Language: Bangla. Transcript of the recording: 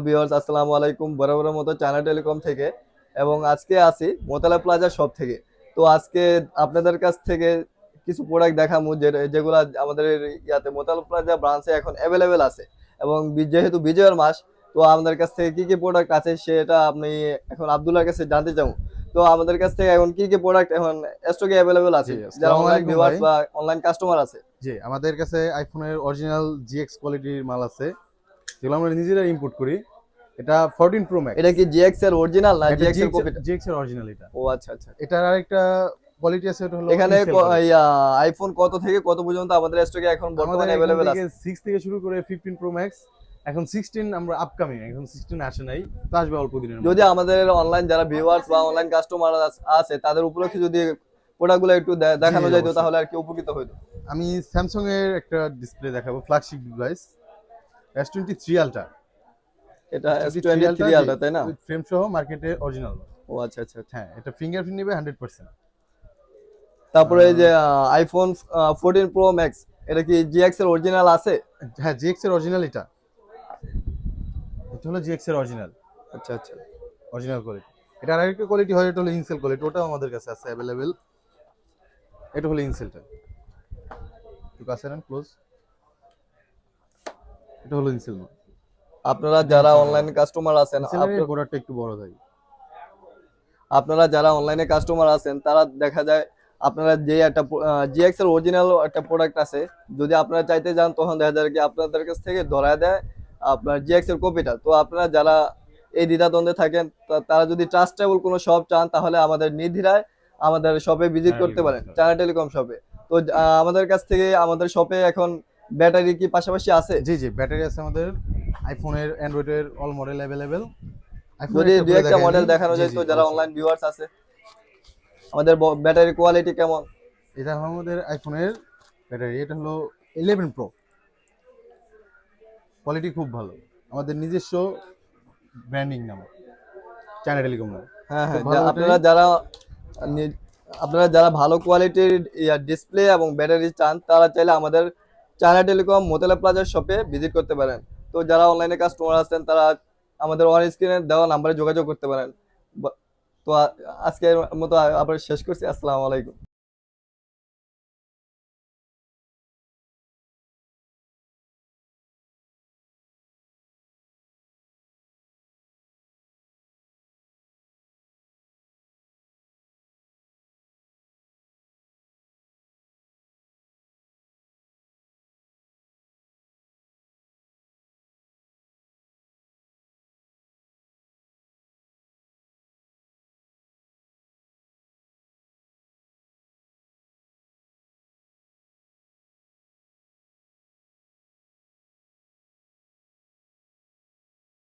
ভিউয়ার্স আসসালামু আলাইকুম বরাবরের মতো চায়না টেলিকম থেকে এবং আজকে আসি মোতালা প্লাজা শপ থেকে। তো আজকে আপনাদের কাছ থেকে কিছু প্রোডাক্ট দেখামু যে- যেগুলো আমাদের ইয়াতে মোতালা প্লাজা ব্রাঞ্চে এখন অ্যাভেলেবেল আছে। এবং যেহেতু বিজয়ের মাস তো আমাদের কাছ থেকে কি কি প্রোডাক্ট আছে সেটা আপনি এখন আব্দুল্লাহর কাছে জানতে চাও তো আমাদের কাছ থেকে এখন কি কি প্রোডাক্ট এখন স্টকে অ্যাভেলেবেল আছে? যারা অনলাইন ভিউয়ার্স বা অনলাইন কাস্টমার আছে। জি আমাদের কাছে আইফোনের অরিজিনাল জিএক্স কোয়ালিটির মাল আছে। যেগুলো আমরা নিজেরা ইম্পোর্ট করি এটা 14 প্রো ম্যাক্স এটা কি জিএক্স এর অরিজিনাল না জিএক্স এর কপি জিএক্স এর অরিজিনাল এটা। ও আচ্ছা আচ্ছা। এটার আরেকটা কোয়ালিটি আছে এটা হলো এখানে আইফোন কত থেকে কত পর্যন্ত আমাদের স্টকে এখন বর্তমানে থেকে আছে? 6 থেকে শুরু করে 15 প্রো ম্যাক্স এখন 16 আমরা আপকামিং এখন 16 আসে নাই তো আসবে অল্প দিনের যদি আমাদের অনলাইন যারা ভিউয়ার্স বা অনলাইন কাস্টমার আছে তাদের উপলক্ষে যদি প্রোডাক্টগুলো একটু দেখানো যাইতো তাহলে আর কি উপকৃত হইতো? আমি স্যামসাং এর একটা ডিসপ্লে দেখাবো ফ্ল্যাগশিপ ডিভাইস S23 আলট্রা এটা S23 আলট্রা তাই না? ফ্রেম সহ মার্কেটে অরিজিনাল ও আচ্ছা আচ্ছা আচ্ছা। হ্যাঁ এটা ফিঙ্গারপ্রিন্ট নেবে 100% তারপরে এই যে আইফোন 14 প্রো ম্যাক্স এটা কি জিএক্স এর অরিজিনাল আছে? হ্যাঁ জিএক্স এর অরিজিনাল এটা। এটা হলো জিএক্স এর অরিজিনাল আচ্ছা আচ্ছা। অরিজিনাল কোয়ালিটি এটা আরেকটা কোয়ালিটি হয় এটা হলো ইনসেল কোয়ালিটি ওটাও আমাদের কাছে আছে অ্যাভেলেবেল এটা হলো ইনসেলটা একটু কাছে নেন ক্লোজ এটা হলো ইনসেল আপনারা যারা অনলাইন কাস্টমার আছেন আপনার- গোড়াটা একটু বড় থাকে আপনারা যারা অনলাইনে কাস্টমার আছেন তারা দেখা যায় আপনারা যে একটা জিএক্স এর অরিজিনাল একটা প্রোডাক্ট আছে যদি আপনারা চাইতে যান তখন দেখা যায় কি আপনাদের কাছ থেকে ধরায় দেয় আপনার জিএক্স এর কপিটা তো আপনারা যারা এই দ্বিধাদ্বন্দ্বে থাকেন তারা যদি ট্রাস্টেবল কোনো শপ চান তাহলে আমাদের নির্দ্বিধায় আমাদের শপে ভিজিট হ্যাঁ, করতে পারেন চায়না টেলিকম শপে তো আমাদের কাছ থেকে আমাদের শপে এখন ব্যাটারি কি পাশাপাশি আছে? জি জি ব্যাটারি আছে আমাদের। আইফোনের অ্যান্ড্রয়েডের অল মডেল অ্যাভেলেবেল যদি দু একটা মডেল দেখানো। যায় তো যারা অনলাইন ভিউয়ার্স আছে? আমাদের ব্যাটারি কোয়ালিটি কেমন? এটা হলো আমাদের আইফোনের ব্যাটারি। এটা হলো ইলেভেন প্রো কোয়ালিটি খুব ভালো। আমাদের নিজস্ব ব্র্যান্ডিং নাম চায়না টেলিকম নাম হ্যাঁ হ্যাঁ আপনারা যারা আপনারা যারা ভালো কোয়ালিটির ডিসপ্লে এবং ব্যাটারি চান তারা চাইলে আমাদের চায়না টেলিকম মোতালা প্লাজার শপে ভিজিট করতে পারেন। তো যারা অনলাইনে কাস্টমার আছেন তারা আমাদের অন স্ক্রিনে দেওয়া নাম্বারে যোগাযোগ করতে পারেন। তো আজকের মতো আবার শেষ করছি। আসসালামু আলাইকুম।